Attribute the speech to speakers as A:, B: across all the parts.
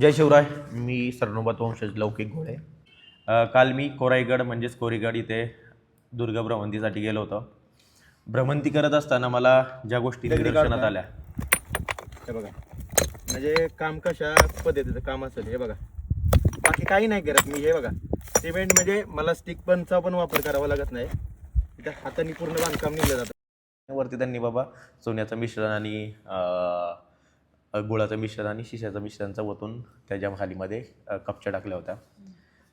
A: जय शिवराय. मी सरनोबत वंशज लौकिक घोडे. अ, काल मी कोराईगड म्हणजेच कोरीगड इथे दुर्ग भ्रमंतीसाठी गेलो होतो. भ्रमंती करत असताना मला ज्या गोष्टी निदर्शनात आल्या.
B: हे बघा. म्हणजे काम कशा पद्धतीचं काम असेल हे बघा. बाकी काही नाही करत मी हे बघा. सिमेंट म्हणजे मला स्टिक पनचा पण वापर करावा लागत नाही. इथं हाताने पूर्ण बांधकाम निघलं जातं.
A: वरती त्यांनी बाबा सोन्याचं मिश्रण आणि गुळाचं मिश्रण आणि शिशाचं मिश्रणचं ओतून त्याच्या खालीमध्ये कपच्या टाकल्या होत्या.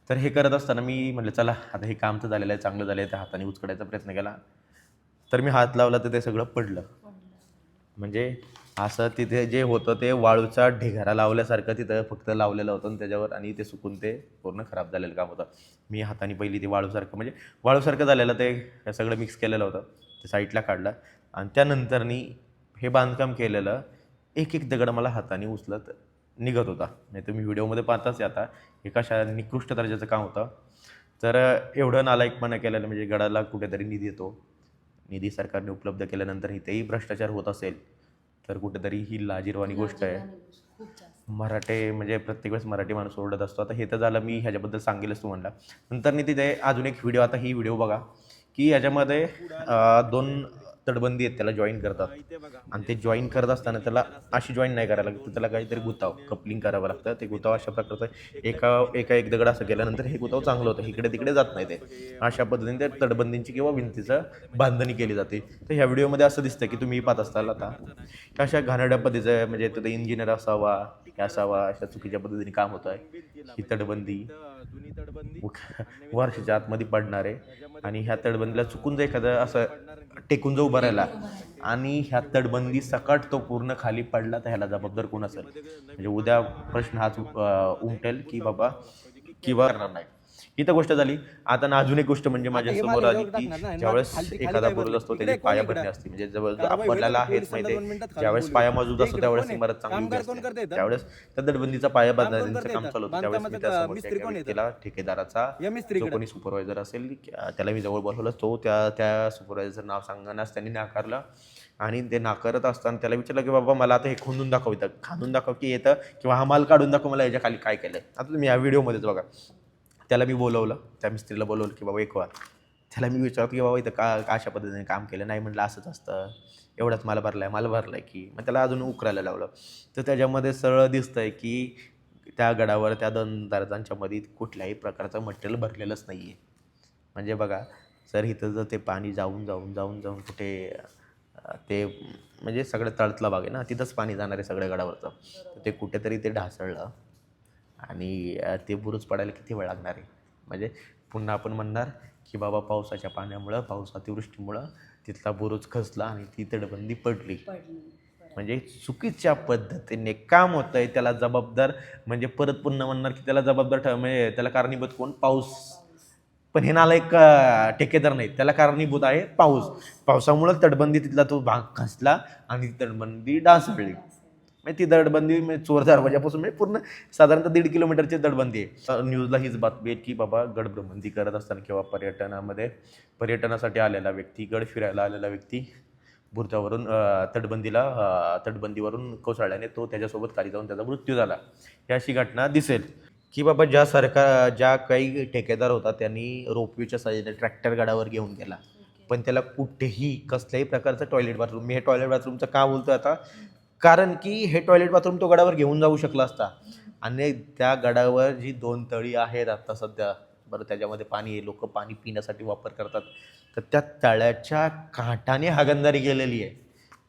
A: तर हे करत असताना मी म्हटलं चला आता हे काम तर झालेलं आहे चांगलं झालं आहे त्या हाताने उचकडायचा प्रयत्न केला. तर मी हात लावला तर ते सगळं पडलं. म्हणजे असं तिथे जे होतं ते वाळूचा ढिगारा लावल्यासारखं तिथं फक्त लावलेलं होतं आणि त्याच्यावर आणि ते सुकून ते पूर्ण खराब झालेलं काम होतं. मी हाताने पहिली ते वाळूसारखं म्हणजे वाळूसारखं झालेलं ते सगळं मिक्स केलेलं होतं. ते साईडला काढलं आणि त्यानंतरनी हे बांधकाम केलेलं एक एक दगड मला हाताने उचलत निघत होता. नाही तुम्ही व्हिडिओमध्ये पाहताच आता. हे कशा निकृष्ट दर्जाचं काम होतं. तर एवढं नालायकपणा केलेलं म्हणजे गडाला कुठेतरी निधी येतो. निधी सरकारने उपलब्ध केल्यानंतर इथेही भ्रष्टाचार होत असेल तर कुठेतरी ही लाजीरवाणी गोष्ट आहे. मराठी म्हणजे प्रत्येक वेळेस मराठी माणूस ओरडत असतो. आता हे तर झालं मी ह्याच्याबद्दल सांगेलच तू म्हणला नंतर मी तिथे अजून एक व्हिडिओ आता ही व्हिडिओ बघा की याच्यामध्ये अं, दोन तटबंदी आहेत त्याला जॉईन करतात. आणि ते जॉईन करत असताना त्याला अशी जॉईन नाही करायला लागत त्याला काहीतरी गुताव कपलिंग करावं लागतं. ते गुताव अशा प्रकारचं एका एका एक दगड असं केल्यानंतर हे गुताव चांगलं होतं. इकडे तिकडे जात नाही ते. अशा पद्धतीने त्या तटबंदींची किंवा भिंतीचं बांधणी केली जाते. तर ह्या व्हिडिओमध्ये असं दिसतं की तुम्ही पाहत असताल आता अशा घाणेरड्या पद्धतीचं म्हणजे तिथं इंजिनियर असावा हे असावा अशा चुकीच्या पद्धतीने काम होतं आहे. ही तटबंदी. वर्षाच्या आतमध्ये पडणार आहे. आणि ह्या तटबंदीला चुकून जर एखादं असं टेकून जाऊ उभं आणि ह्या तटबंदी सकट तो पूर्ण खाली पडला तर ह्याला जबाबदार कोण असेल? म्हणजे उद्या प्रश्न हाच उमटेल की बाबा किंवा करणार नाही इथं गोष्ट झाली. आता ना अजून एक गोष्ट म्हणजे माझ्यासमोर आली की ज्यावेळेस एखादा बुरुज असतो त्याची पायाभरणी असते. म्हणजे जवळ आपल्याला हेच माहिती आहे. ज्यावेळेस पाया मजबूत असतो त्यावेळेस इमारत चांगली उभी असते त्यावेळेस त्या पाया बांधण्याचं काम चालू होतं. त्यावेळेस मी त्या समोरच्या एका व्यक्तीला ठेकेदाराचा
B: या
A: जो कोणी सुपरवायझर असेल अं, त्याला मी जवळ बोलवलं तो त्या त्या सुपरवायझरचं नाव सांगण्यास त्यांनी नाकारलं. आणि ते नाकारत असताना त्याला विचारलं की बाबा मला आता हे खोंदून दाखव इथं. खांदून दाखव की येतं किंवा हा माल काढून दाखव मला याच्या खाली काय केलं आता तुम्ही या व्हिडिओमध्येच बघा. त्याला मी बोलवलं. त्या मिस्त्रीला बोलवलं की बाबा एक वार. त्याला मी विचारतो की बाबा इथं का अशा पद्धतीने काम केलं? नाही म्हटलं असंच असतं. एवढाच मला भरलाय मला आहे की. मग त्याला अजून उकरायला लावलं. तर त्याच्यामध्ये सरळ दिसतं आहे की त्या गडावर त्या दोन दर्जांच्या मध्ये कुठल्याही प्रकारचं मटेरियल भरलेलंच नाही आहे म्हणजे बघा सर इथं जर ते पाणी जाऊन जाऊन जाऊन जाऊन कुठे ते म्हणजे सगळं तळतला भाग आहे ना तिथंच पाणी जाणार आहे सगळ्या गडावरचं. तर ते कुठेतरी ते ढासळलं. आणि ते बुरुज पडायला किती वेळ लागणार आहे? म्हणजे पुन्हा आपण म्हणणार की बाबा पावसाच्या पाण्यामुळं पाऊस अतिवृष्टीमुळं तिथला बुरुज खचला आणि ती तटबंदी पडली. म्हणजे चुकीच्या पद्धतीने काम होतं आहे त्याला जबाबदार म्हणजे परत पुन्हा म्हणणार की त्याला जबाबदार ठेव म्हणजे त्याला कारणीभूत कोण? पाऊस. पण हे नाला एक ठेकेदार नाही त्याला कारणीभूत आहे पाऊस. पावसामुळं तटबंदी तिथला तो भाग खचला आणि ती तटबंदी डासळली म्हणजे ती तटबंदी म्हणजे चोर दरवाजापासून म्हणजे पूर्ण साधारणतः दीड किलोमीटरची तटबंदी आहे. न्यूजला हीच बातमी आहे की बाबा गड भ्रमंती करत असताना किंवा पर्यटनामध्ये पर्यटनासाठी आलेला व्यक्ती गड फिरायला आलेला व्यक्ती बुरजावरून तटबंदीला तटबंदीवरून कोसळल्याने तो त्याच्यासोबत खाली जाऊन त्याचा मृत्यू झाला. ही अशी घटना दिसेल की बाबा ज्या सरकार ज्या काही ठेकेदार होता त्यांनी रोपवेच्या साह्याने ट्रॅक्टर गाडावर घेऊन गेला. पण त्याला कुठेही कसल्याही प्रकारचं टॉयलेट बाथरूम मी हे टॉयलेट बाथरूमचं का बोलतो आता? कारण की हे टॉयलेट बाथरूम तो गडावर घेऊन जाऊ शकला असता. आणि त्या गडावर जी दोन तळी आहेत आता सध्या बरं त्याच्यामध्ये पाणी आहे लोक पाणी पिण्यासाठी वापर करतात तर त्या तळ्याच्या काठाने हागणदारी केलेली आहे.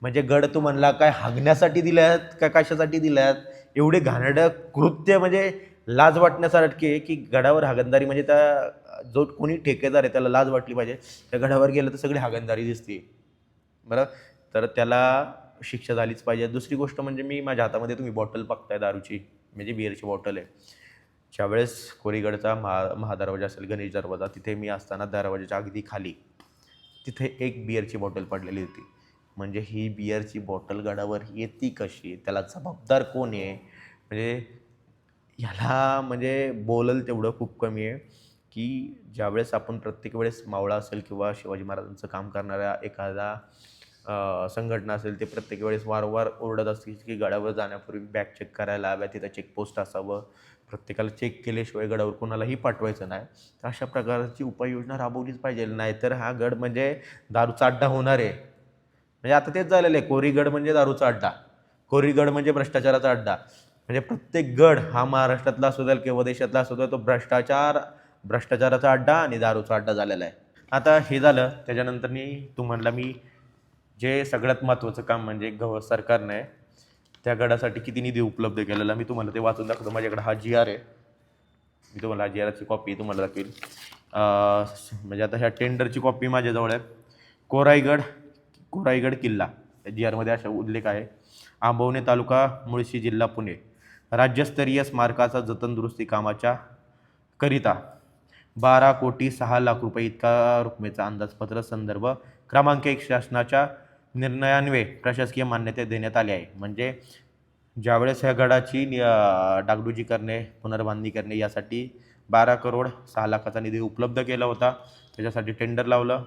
A: म्हणजे गड तू म्हणला काय हागण्यासाठी दिल्यात का कशासाठी दिल्यात? एवढे घाणेरडं कृत्य म्हणजे लाज वाटण्यासारखे आहे की गडावर हागणदारी म्हणजे त्या जो कोणी ठेकेदार आहे त्याला लाज वाटली पाहिजे. त्या गडावर गेलं तर सगळी हागणदारी दिसते बरं? तर त्याला शिक्षा झालीच पाहिजे. दुसरी गोष्ट म्हणजे मी माझ्या हातामध्ये तुम्ही बॉटल बघताय दारूची म्हणजे बिअरची बॉटल आहे. ज्यावेळेस कोरीगडचा महा महादरवाजा असेल गणेश दरवाजा तिथे मी असताना दरवाजाच्या अगदी खाली तिथे एक बिअरची बॉटल पडलेली होती. म्हणजे ही बिअरची बॉटल गडावर येते कशी? त्याला जबाबदार कोण आहे? म्हणजे ह्याला म्हणजे बोलल तेवढं खूप कमी आहे की ज्यावेळेस आपण प्रत्येक वेळेस मावळा असेल किंवा शिवाजी महाराजांचं काम करणाऱ्या एखादा संघटना असेल ते प्रत्येक वेळेस वारंवार ओरडत असतील की गडावर जाण्यापूर्वी बॅग चेक करायला हव्या तिथं चेकपोस्ट असावं. प्रत्येकाला चेक केल्याशिवाय गडावर कोणालाही पाठवायचं नाही. तर अशा प्रकारची उपाययोजना राबवलीच पाहिजे. नाहीतर हा गड म्हणजे दारूचा अड्डा होणार आहे. म्हणजे आता तेच झालेलं आहे. कोरीगड म्हणजे दारूचा अड्डा. कोरीगड म्हणजे भ्रष्टाचाराचा अड्डा. म्हणजे प्रत्येक गड हा महाराष्ट्रातला असू द्या किंवा देशातला असू द्या तो भ्रष्टाचार भ्रष्टाचाराचा अड्डा आणि दारूचा अड्डा झालेला आहे. आता हे झालं. त्याच्यानंतर मी तू म्हणला मी जे सगळ्यात महत्त्वाचं काम म्हणजे गव सरकारने त्या गडासाठी किती निधी उपलब्ध केलेला मी तुम्हाला ते वाचून दाखवतो. माझ्याकडे हा जी आर आहे. मी तुम्हाला हा जी आरची कॉपी तुम्हाला दाखवेल म्हणजे आता ह्या टेंडरची कॉपी माझ्याजवळ आहे. कोरायगड कोरायगड किल्ला. जी आरमध्ये असा उल्लेख आहे. आंबवणे तालुका मुळशी जिल्हा पुणे. राज्यस्तरीय स्मारकाचा जतन दुरुस्ती कामाच्या करिता बारा कोटी सहा लाख रुपये इतका रकमेचा अंदाजपत्र संदर्भ क्रमांक एक शासनाच्या निर्णयान्वये प्रशासकीय मान्यता देण्यात आली आहे. म्हणजे ज्यावेळेस ह्या गडाची डागडुजी करणे पुनर्बांधणी करणे यासाठी बारा करोड सहा लाखाचा निधी उपलब्ध केला होता. त्याच्यासाठी टेंडर लावलं.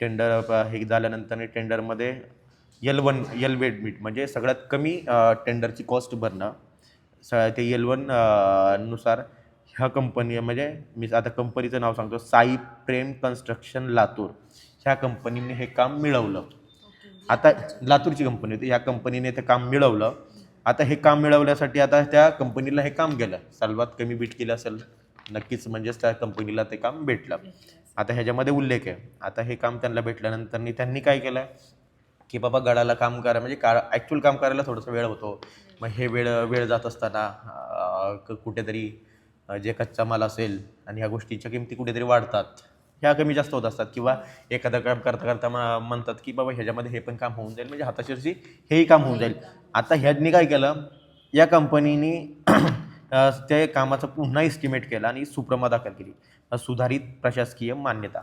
A: टेंडर हे झाल्यानंतर टेंडरमध्ये यल वन यल वेड मीट म्हणजे सगळ्यात कमी टेंडरची कॉस्ट भरणं. स ते यल वननुसार ह्या कंपनी म्हणजे मी आता कंपनीचं नाव सांगतो साई प्रेम कन्स्ट्रक्शन लातूर. ह्या कंपनीने हे काम मिळवलं. आता लातूरची कंपनी होती. ह्या कंपनीने ते काम मिळवलं. आता हे काम मिळवण्यासाठी आता त्या कंपनीला हे काम गेलं. सर्वात कमी बीट केलं असेल नक्कीच म्हणजेच त्या कंपनीला ते काम भेटलं. आता ह्याच्यामध्ये उल्लेख आहे. आता हे काम त्यांना भेटल्यानंतर त्यांनी काय केलं की बाबा गडाला काम करा म्हणजे का ॲक्च्युअल काम करायला थोडासा वेळ होतो. मग हे वेळ वेळ जात असताना क- कुठेतरी जे कच्चा माल असेल आणि ह्या गोष्टीच्या किमती कुठेतरी वाढतात. ह्या कमी जास्त होत असतात किंवा एखादं काम करता करता म- म्हणतात की बाबा ह्याच्यामध्ये हे पण काम होऊन जाईल म्हणजे हाताशीरशी हेही काम होऊन जाईल. आता ह्यांनी काय केलं या कंपनीने त्या कामाचं पुन्हा इस्टिमेट केला आणि सुप्रमा दाखल केली. सुधारित प्रशासकीय मान्यता.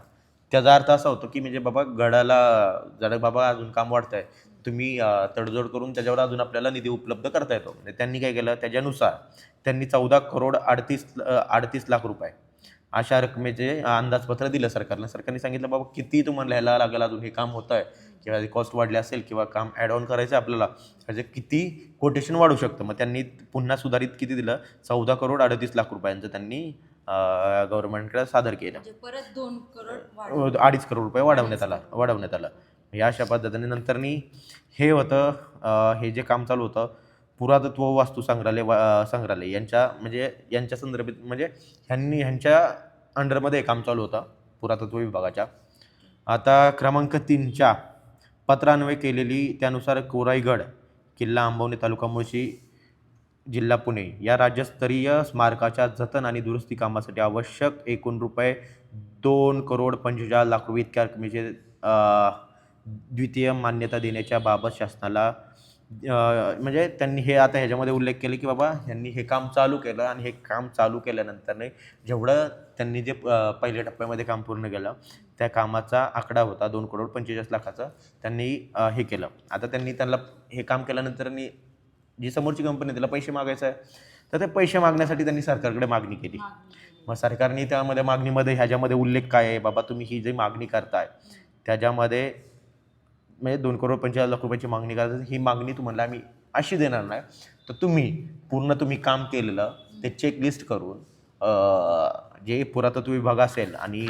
A: त्याचा अर्थ असा होतो की म्हणजे बाबा गडाला जरा बाबा अजून काम वाढतं आहे तुम्ही तडजोड करून त्याच्यावर अजून आपल्याला निधी उपलब्ध करता येतो. म्हणजे त्यांनी काय केलं त्याच्यानुसार त्यांनी चौदा करोड अडतीस अडतीस लाख रुपये अशा रकमेचे अंदाजपत्र दिलं सरकारला सरकारने सांगितलं बाबा किती तुम्हाला ह्याला लागेल अजून? हे काम होतं आहे किंवा कॉस्ट वाढले असेल किंवा काम ॲड ऑन करायचं आहे आपल्याला त्याचे किती कोटेशन वाढू शकतं? मग त्यांनी पुन्हा सुधारित किती दिलं? चौदा करोड अडतीस लाख रुपयांचं त्यांनी गव्हर्नमेंटकडे सादर केलं.
C: म्हणजे परत दोन करोड
A: अडीच करोड रुपये वाढवण्यात आला वाढवण्यात आलं. या अशा पद्धतीने नंतरनी हे होतं हे जे काम चालू होतं पुरातत्व वास्तू संग्रहालय वा संग्रहालय यांच्या म्हणजे यांच्या संदर्भित म्हणजे ह्यांनी ह्यांच्या अंडरमध्ये काम चालू होतं पुरातत्व विभागाच्या. आता क्रमांक तीनच्या पत्रान्वय केलेली त्यानुसार कोराईगड किल्ला आंबवणे तालुका मुळशी जिल्हा पुणे या राज्यस्तरीय स्मारकाच्या जतन आणि दुरुस्ती कामासाठी आवश्यक एकूण रुपये दोन करोड पंचेचाळीस लाख रुपये इतक्या रकमेचे द्वितीय मान्यता देण्याच्या बाबत शासनाला म्हणजे त्यांनी हे आता ह्याच्यामध्ये उल्लेख केले की बाबा यांनी हे काम चालू केलं आणि हे काम चालू केल्यानंतर जेवढं त्यांनी जे पहिल्या टप्प्यामध्ये काम पूर्ण केलं त्या कामाचा आकडा होता दोन करोड पंचेचाळीस लाखाचा त्यांनी हे केलं. आता त्यांनी त्यांना हे काम केल्यानंतर जी समोरची कंपनी त्याला पैसे मागायचं आहे तर ते पैसे मागण्यासाठी त्यांनी सरकारकडे मागणी केली. मग सरकारने त्यामध्ये मागणीमध्ये ह्याच्यामध्ये उल्लेख काय आहे? बाबा तुम्ही ही जी मागणी करताय त्याच्यामध्ये म्हणजे दोन करोड पंचेचाळीस लाख रुपयाची मागणी करता ही मागणी तुम्हाला आम्ही अशी देणार नाही. तर तुम्ही पूर्ण तुम्ही काम केलेलं ते चेकलिस्ट करून जे पुरातत्व विभाग असेल आणि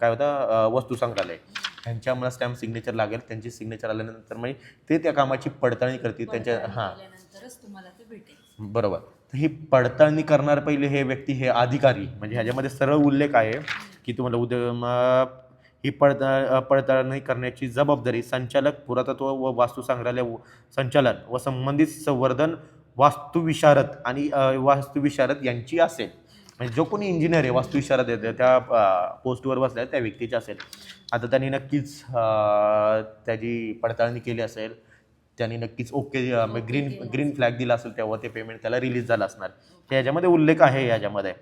A: काय होतं वस्तू संग्रहालय ह्यांच्या मला स्टॅम्प सिग्नेचर लागेल. त्यांची सिग्नेचर आल्यानंतर म्हणजे ते त्या कामाची पडताळणी करतील त्यांच्या हां. बरोबर. तर ही पडताळणी करणार पहिले हे व्यक्ती हे अधिकारी म्हणजे ह्याच्यामध्ये सरळ उल्लेख आहे की तुम्हाला उद्या ही पडता पडताळणी करण्याची जबाबदारी संचालक पुरातत्व व वास्तू संग्रहालय व- संचालन व संबंधित संवर्धन वास्तुविशारद आणि वास्तुविशारद यांची असेल. म्हणजे जो कोणी इंजिनियर आहे वास्तुविशारद आहे त्या पोस्टवर बसल्या त्या व्यक्तीची असेल. आता त्यांनी नक्कीच त्याची पडताळणी केली असेल. त्यांनी नक्कीच ओके ग्रीन ग्रीन फ्लॅग दिला असेल तेव्हा ते पेमेंट त्याला रिलीज झालं असणार. ते याच्यामध्ये उल्लेख आहे याच्यामध्ये.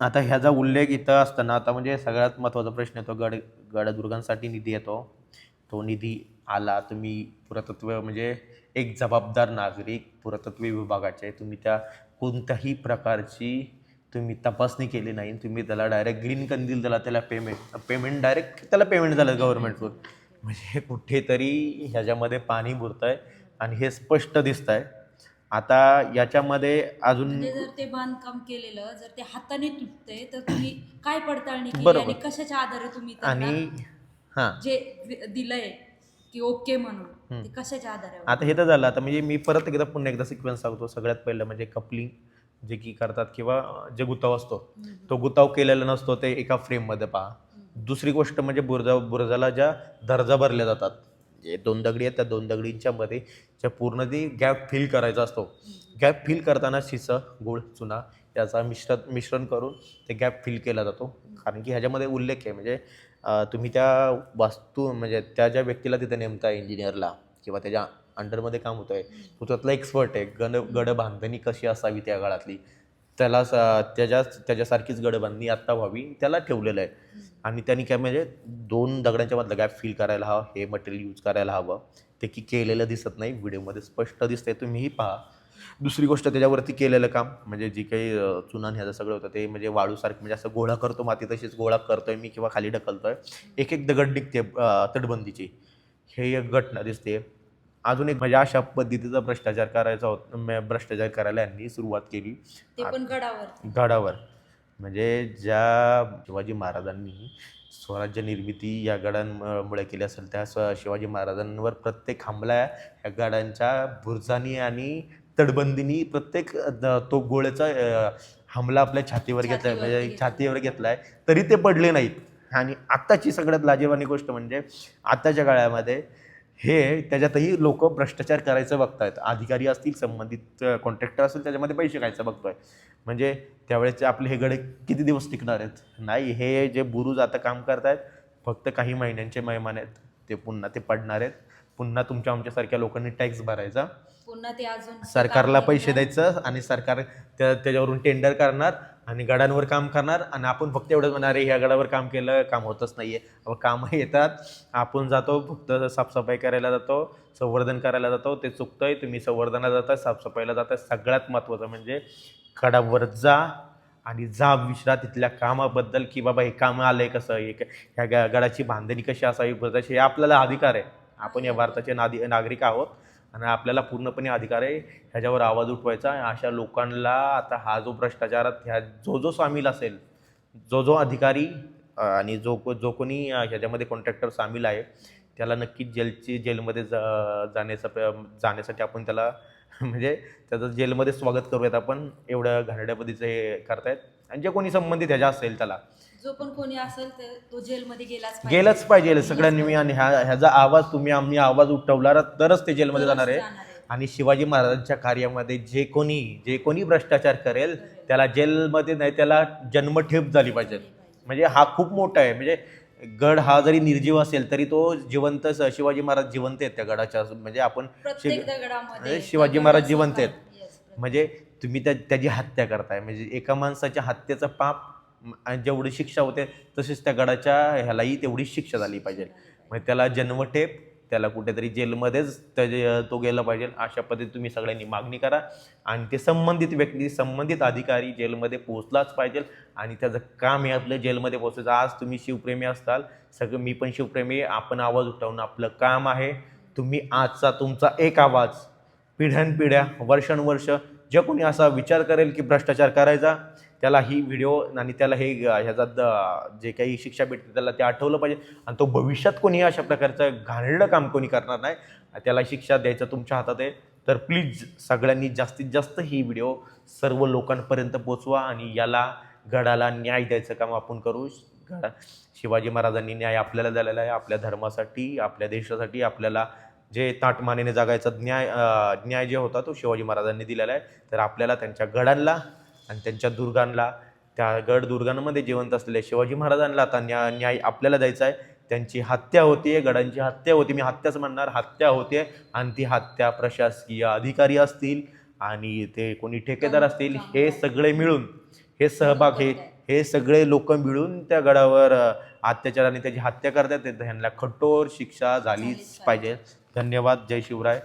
A: आता ह्याचा उल्लेख इथं असताना आता म्हणजे सगळ्यात महत्त्वाचा प्रश्न येतो गड गडदुर्गांसाठी निधी येतो. तो निधी आला तुम्ही पुरातत्व म्हणजे एक जबाबदार नागरिक पुरातत्व विभागाचे तुम्ही त्या कोणत्याही प्रकारची तुम्ही तपासणी केली नाही तुम्ही त्याला डायरेक्ट ग्रीन कंदील दिला त्याला पेमेंट पेमेंट डायरेक्ट त्याला पेमेंट झालं गव्हर्नमेंटवर म्हणजे कुठेतरी ह्याच्यामध्ये पाणी बुरत आहे आणि हे स्पष्ट दिसत आहे आता याच्यामध्ये अजून
C: म्हणजे जर ते बांधकाम केलेलं जर ते हाताने तुटते तर तुम्ही काय पडताळणी केली
A: बरोबर.
C: आणि कशाच्या आधारे तुम्ही त्यांना
A: आणि हां.
C: जे दिलंय की ओके म्हणून ते कशाच्या आधारे
A: आता हे तर झालं. आता म्हणजे मी परत एकदा पुन्हा एकदा सिक्वेन्स सांगतो. सगळ्यात पहिलं म्हणजे कपलिंग जे की करतात किंवा जे गुताव असतो तो गुताव केलेला नसतो ते एका फ्रेममध्ये पहा. दुसरी गोष्ट म्हणजे बुरजा बुरजाला ज्या दर्जा भरल्या जातात जे दोन दगडी आहेत त्या दोन दगडींच्या मध्ये ज्या पूर्ण ती गॅप फिल करायचा असतो. गॅप फिल करताना शिसं गुळ चुना याचा मिश्र मिश्रण करून ते गॅप फिल केला जातो. कारण की ह्याच्यामध्ये उल्लेख आहे म्हणजे तुम्ही त्या वास्तू म्हणजे त्या ज्या व्यक्तीला तिथे नेमता इंजिनियरला किंवा त्याच्या अंडरमध्ये काम होतं आहे तो त्यातला एक्सपर्ट आहे. गण गड बांधणी कशी असावी त्या काळातली? त्याला स- त्याच्या त्याच्यासारखीच गडबांधणी आत्ता व्हावी त्याला ठेवलेलं आहे. आणि त्यांनी काय म्हणजे दोन दगडांच्या मधलं गॅप फिल करायला हवं हे मटेरियल यूज करायला हवं. ते की केलेलं दिसत नाही व्हिडिओमध्ये स्पष्ट दिसतंय तुम्हीही पहा. दुसरी गोष्ट त्याच्यावरती केलेलं काम म्हणजे जी काही अं, चुना ह्याचं सगळं होतं ते म्हणजे वाळूसारखं म्हणजे असं गोळा करतो माती तशीच गोळा करतोय मी किंवा खाली ढकलतोय. एक एक दगड निघते तटबंदीची. हे एक घटना दिसते. अजून एक म्हणजे अशा पद्धतीचा भ्रष्टाचार करायचा होता म- भ्रष्टाचार करायला यांनी सुरुवात केली.
C: ते पण गडावर.
A: गडावर. म्हणजे ज्या शिवाजी महाराजांनी स्वराज्य निर्मिती या गडांमुळे केली असेल त्या स्व शिवाजी महाराजांवर प्रत्येक हमला या गडांच्या बुरजानी आणि तटबंदीनी प्रत्येक तो गोळ्याचा हमला आपल्या छातीवर घेतलाय.
C: छातीवर
A: म्हणजे
C: घेतला.
A: छातीवर घेतलाय. तरी ते पडले नाहीत. आणि आत्ताची सगळ्यात लाजीवानी गोष्ट म्हणजे आत्ताच्या काळामध्ये हे त्याच्यातही लोक भ्रष्टाचार करायचं बघतायत. अधिकारी असतील संबंधित कॉन्ट्रॅक्टर असतील त्याच्यामध्ये पैसे खायचं बघतोय. म्हणजे त्यावेळेचे आपले हे गडे किती दिवस टिकणार आहेत? नाही हे जे बुरुज आता काम करतायत फक्त काही महिन्यांचे मेहमान आहेत. ते पुन्हा ते पडणार आहेत. पुन्हा तुमच्या आमच्यासारख्या लोकांनी टॅक्स भरायचा.
C: पुन्हा ते अजून
A: सरकारला पैसे. द्यायचं आणि सरकार त्या त्याच्यावरून टेंडर करणार. आणि गडांवर काम करणार आणि आपण फक्त एवढंच म्हणणार ह्या गडावर काम केलं काम होतच नाही आहे कामं येतात. आपण जातो फक्त साफसफाई करायला जातो संवर्धन करायला जातो. ते चुकतंय तुम्ही संवर्धनाला जाता साफसफाईला जाता सगळ्यात महत्त्वाचं म्हणजे गडावर जा आणि जा विश्रा तिथल्या कामाबद्दल की बाबा हे काम आहे कसं? हे ह्या ग- गडाची बांधणी कशी असावी? कशी हे आपल्याला अधिकार आहे. आपण या भारताचे नादी नागरिक आहोत. आणि आपल्याला पूर्णपणे अधिकार आहे ह्याच्यावर आवाज उठवायचा अशा लोकांना आता हा जो भ्रष्टाचारात ह्या जो जो सामील असेल जो जो अधिकारी आणि जो को- जो कोणी ह्याच्यामध्ये कॉन्ट्रॅक्टर सामील आहे त्याला नक्कीच जेलची जेलमध्ये जा जाण्याचा जाण्यासाठी आपण त्याला म्हणजे त्याचं जेलमध्ये स्वागत करूयात आपण. एवढं घाणेरड्या हे करतायत. आणि जे कोणी संबंधित ह्याच्या असेल त्याला
C: जो पण कोणी असेल ते तो जेलमध्ये गेलाच पाहिजे.
A: गेलंच पाहिजे सगळ्यांनी आणि ह्या ह्याचा आवाज तुम्ही आम्ही आवाज उठवला तरच ते जेलमध्ये जाणार आहे
C: जाणार आहे.
A: आणि शिवाजी महाराजांच्या कार्यामध्ये जे कोणी जे कोणी भ्रष्टाचार करेल त्याला जेलमध्ये नाही त्याला जन्मठेप झाली पाहिजे म्हणजे हा खूप मोठा आहे म्हणजे गड हा जरी निर्जीव असेल तरी तो जिवंत शिवाजी महाराज जिवंत आहेत त्या गडाच्या म्हणजे आपण
C: प्रत्येक
A: शिव-
C: दगडामध्ये
A: म्हणजे शिवाजी महाराज जिवंत आहेत.
C: Yes,
A: म्हणजे तुम्ही त्या त्याची हत्या करताय. म्हणजे एका माणसाच्या हत्येचा पाप आणि जेवढी शिक्षा होते तसेच त्या गडाच्या ह्यालाही तेवढी शिक्षा झाली पाहिजे. म्हणजे त्याला जन्मठेप त्याला कुठेतरी जेलमध्येच त्याचे तो गेला पाहिजे. अशा पद्धती तुम्ही सगळ्यांनी मागणी करा. आणि ते संबंधित व्यक्ती संबंधित अधिकारी जेलमध्ये पोहोचलाच पाहिजे. आणि त्याचं काम हे आपलं जेलमध्ये पोहोचायचं. आज तुम्ही शिवप्रेमी असताल. सगळं मी पण शिवप्रेमी आपण आवाज उठवणं आपलं काम आहे. तुम्ही आजचा तुमचा एक आवाज पिढ्यानपिढ्या वर्षानुवर्ष जे कोणी असा विचार करेल की भ्रष्टाचार करायचा त्याला ही व्हिडिओ आणि त्याला हे ह्याचा द- जे काही शिक्षा भेटते त्याला ते आठवलं पाहिजे. आणि तो भविष्यात कोणी अशा प्रकारचं घाणेरडं काम कोणी करणार नाही त्याला शिक्षा द्यायचं तुमच्या हातात आहे. तर प्लीज सगळ्यांनी जास्तीत जास्त ही व्हिडिओ सर्व लोकांपर्यंत पोचवा आणि याला गडाला न्याय द्यायचं काम आपण करू. गडा शिवाजी महाराजांनी न्याय आपल्याला दिलेला आहे. आपल्या धर्मासाठी आपल्या देशासाठी आपल्याला जे ताटमानेने जगायचा न्याय न्याय जे होता तो शिवाजी महाराजांनी दिलेला आहे. तर आपल्याला त्यांच्या गडांना आणि त्यांच्या दुर्गांना त्या गड दुर्गांमध्ये जिवंत असलेल्या शिवाजी महाराजांना आता न्याय न्याय आपल्याला द्यायचा आहे. त्यांची हत्या होतीये गडांची हत्या होती. मी हत्याच म्हणणार हत्या होते आणि ती हत्या प्रशासकीय अधिकारी असतील आणि ते कोणी ठेकेदार असतील हे सगळे मिळून हे सहभाग हे हे सगळे लोक मिळून त्या गडावर अ, अत्याचार आणि त्याची हत्या करतात. ते- ह्यांना कठोर शिक्षा
C: झालीच
A: पाहिजे. धन्यवाद. जय शिवराय.